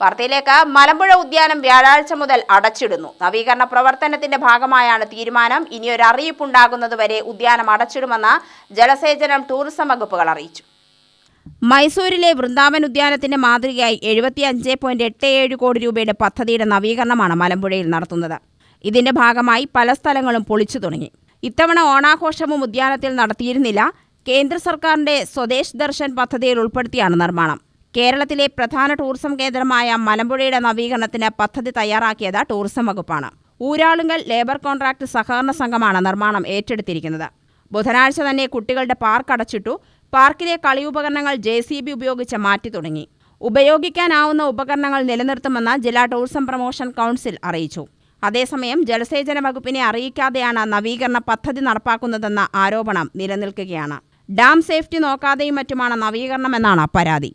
വാർത്തയിലേക്ക് മലമ്പുഴ ഉദ്യാനം വ്യാഴാഴ്ച മുതൽ അടച്ചിടുന്നു. നവീകരണ പ്രവർത്തനത്തിന്റെ ഭാഗമായാണ് തീരുമാനം. ഇനിയൊരു അറിയിപ്പുണ്ടാകുന്നതുവരെ ഉദ്യാനം അടച്ചിടുമെന്ന് ജലസേചനം ടൂറിസം വകുപ്പുകൾ അറിയിച്ചു. മൈസൂരിലെ വൃന്ദാവൻ ഉദ്യാനത്തിന്റെ മാതൃകയായി എഴുപത്തി അഞ്ച് പോയിന്റ് എട്ട് ഏഴ് കോടി രൂപയുടെ പദ്ധതിയുടെ നവീകരണമാണ് മലമ്പുഴയിൽ നടത്തുന്നത്. ഇതിന്റെ ഭാഗമായി പല സ്ഥലങ്ങളും പൊളിച്ചു തുടങ്ങി. ഇത്തവണ ഓണാഘോഷവും ഉദ്യാനത്തിൽ നടത്തിയിരുന്നില്ല. കേന്ദ്ര സർക്കാരിന്റെ സ്വദേശ് ദർശൻ പദ്ധതിയിൽ ഉൾപ്പെടുത്തിയാണ് നിർമ്മാണം. കേരളത്തിലെ പ്രധാന ടൂറിസം കേന്ദ്രമായ മലമ്പുഴയുടെ നവീകരണത്തിന് പദ്ധതി തയ്യാറാക്കിയത് ടൂറിസം വകുപ്പാണ്. ഊരാളുങ്കൽ ലേബർ കോൺട്രാക്ട് സഹകരണ സംഘമാണ് നിർമ്മാണം ഏറ്റെടുത്തിരിക്കുന്നത്. ബുധനാഴ്ച തന്നെ കുട്ടികളുടെ പാർക്ക് അടച്ചിട്ടു. പാർക്കിലെ കളി ഉപകരണങ്ങൾ ജെ സി ബി ഉപയോഗിച്ച് മാറ്റി തുടങ്ങി. ഉപയോഗിക്കാനാവുന്ന ഉപകരണങ്ങൾ നിലനിർത്തുമെന്ന് ജില്ലാ ടൂറിസം പ്രൊമോഷൻ കൗൺസിൽ അറിയിച്ചു. അതേസമയം ജലസേചന വകുപ്പിനെ അറിയിക്കാതെയാണ് നവീകരണ പദ്ധതി നടപ്പാക്കുന്നതെന്ന ആരോപണം നിലനിൽക്കുകയാണ്. ഡാം സേഫ്റ്റി നോക്കാതെയും മറ്റുമാണ് നവീകരണമെന്നാണ് പരാതി.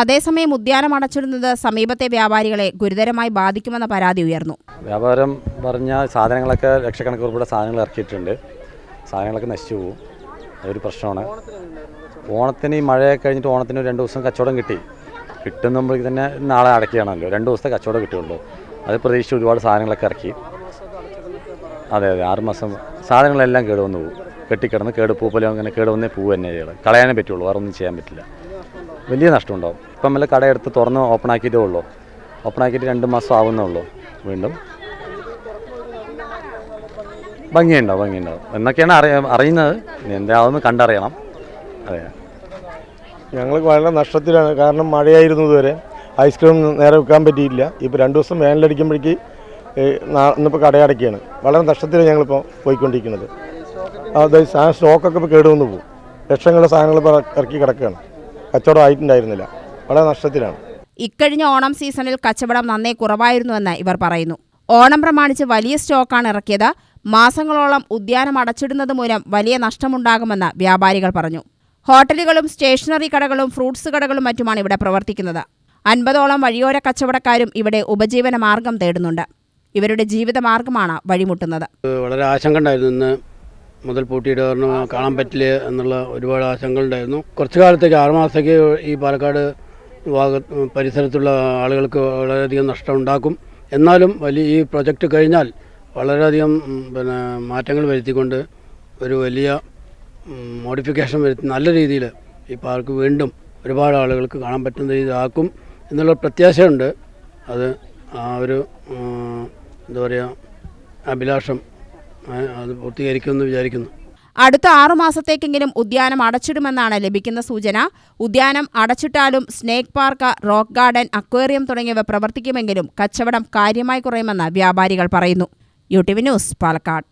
അതേസമയം ഉദ്യാനം അടച്ചിടുന്നത് സമീപത്തെ വ്യാപാരികളെ ഗുരുതരമായി ബാധിക്കുമെന്ന പരാതി ഉയർന്നു. വ്യാപാരം പറഞ്ഞ സാധനങ്ങളൊക്കെ ലക്ഷക്കണക്കിന് രൂപയുടെ സാധനങ്ങൾ ഇറക്കിയിട്ടുണ്ട്. സാധനങ്ങളൊക്കെ നശിച്ചു പോകും. അതൊരു പ്രശ്നമാണ്. ഓണത്തിന് ഈ മഴയൊക്കെ കഴിഞ്ഞിട്ട് ഓണത്തിന് രണ്ട് ദിവസം കച്ചവടം കിട്ടി. കിട്ടുമ്പോഴേക്ക് തന്നെ നാളെ അടയ്ക്കുകയാണല്ലോ. രണ്ട് ദിവസത്തെ കച്ചവടം കിട്ടുള്ളൂ അത് പ്രതീക്ഷിച്ച് ഒരുപാട് സാധനങ്ങളൊക്കെ ഇറക്കി. അതെ അതെ ആറ് മാസം സാധനങ്ങളെല്ലാം കേടുവന്നു പോകും. കെട്ടിക്കിടന്ന് കേട് പോലെ അങ്ങനെ കേടുവന്നേ പൂവ് തന്നെ കളയാനേ പറ്റുള്ളൂ. വേറെ ഒന്നും ചെയ്യാൻ പറ്റില്ല. വലിയ നഷ്ടമുണ്ടാവും. ഇപ്പം നമ്മൾ കടയെടുത്ത് തുറന്ന് ഓപ്പൺ ആക്കിയിട്ടേ ഉള്ളൂ. ഓപ്പൺ ആക്കിയിട്ട് രണ്ട് മാസം ആവുന്നേ ഉള്ളൂ വീണ്ടും. ഭംഗിയുണ്ടാവും ഭംഗിയുണ്ടാവും. എന്നൊക്കെയാണ് അറിയ അറിയുന്നത്. എന്താണെന്ന് കണ്ടറിയണം. അതെ ഞങ്ങൾ വളരെ നഷ്ടത്തിലാണ്. കാരണം മഴയായിരുന്നു ഇതുവരെ. ഐസ്ക്രീം നേരെ വെക്കാൻ പറ്റിയില്ല. ഇപ്പോൾ രണ്ട് ദിവസം വേനലടിക്കുമ്പോഴേക്ക് ഇന്നിപ്പോൾ കടയടക്കുകയാണ് വളരെ നഷ്ടത്തിലാണ് ഞങ്ങളിപ്പോൾ പോയിക്കൊണ്ടിരിക്കുന്നത്. അതായത് സ്റ്റോക്കൊക്കെ ഇപ്പോൾ കേടുവന്ന് പോകും. ലക്ഷങ്ങളുടെ സാധനങ്ങൾ ഇറക്കി കിടക്കുകയാണ്. കച്ചവടം ആയിട്ടുണ്ടായിരുന്നില്ല വളരെ നഷ്ടത്തിലാണ്. ഇക്കഴിഞ്ഞ ഓണം സീസണിൽ കച്ചവടം നന്നേ കുറവായിരുന്നുവെന്ന് ഇവർ പറയുന്നു. ഓണം പ്രമാണിച്ച് വലിയ സ്റ്റോക്കാണ് ഇറക്കിയത്. മാസങ്ങളോളം ഉദ്യാനം അടച്ചിടുന്നത് മൂലം വലിയ നഷ്ടമുണ്ടാകുമെന്ന് വ്യാപാരികൾ പറഞ്ഞു. ഹോട്ടലുകളും സ്റ്റേഷനറി കടകളും ഫ്രൂട്ട്സ് കടകളും മറ്റുമാണ് ഇവിടെ പ്രവർത്തിക്കുന്നത്. അൻപതോളം വഴിയോര കച്ചവടക്കാരും ഇവിടെ ഉപജീവന മാർഗം തേടുന്നുണ്ട്. ഇവരുടെ ജീവിതമാർഗമാണ് വഴിമുട്ടുന്നത്. വളരെ ആശങ്ക ഉണ്ടായിരുന്നു ഇന്ന് മുതൽ പൂട്ടിയിട്ട് കാരണം കാണാൻ പറ്റില്ല എന്നുള്ള ഒരുപാട് ആശങ്കകൾ ഉണ്ടായിരുന്നു. കുറച്ചു കാലത്തേക്ക് ആറുമാസത്തേക്ക് ഈ പാലക്കാട് ഭാഗ പരിസരത്തുള്ള ആളുകൾക്ക് വളരെയധികം നഷ്ടം ഉണ്ടാക്കും. എന്നാലും വലിയ ഈ പ്രൊജക്റ്റ് കഴിഞ്ഞാൽ വളരെയധികം പിന്നെ മാറ്റങ്ങൾ വരുത്തിക്കൊണ്ട് ഒരു വലിയ മോഡിഫിക്കേഷൻ വരുത്തി നല്ല രീതിയിൽ ഈ പാർക്ക് വീണ്ടും ഒരുപാട് ആളുകൾക്ക് കാണാൻ പറ്റുന്ന രീതിയിലാക്കും എന്നുള്ള പ്രത്യാശയുണ്ട്. അത് ആ ഒരു എന്താ പറയുക അഭിലാഷം അത് പൂർത്തീകരിക്കുമെന്ന് വിചാരിക്കുന്നു. അടുത്ത ആറു മാസത്തേക്കെങ്കിലും ഉദ്യാനം അടച്ചിടുമെന്നാണ് ലഭിക്കുന്ന സൂചന. ഉദ്യാനം അടച്ചിട്ടാലും snake park rock garden aquarium തുടങ്ങിയവ പ്രവർത്തിക്കുമെങ്കിലും കച്ചവടം കാര്യമായി കുറയുമെന്ന് വ്യാപാരികൾ പറയുന്നു. U T V news Palakkad.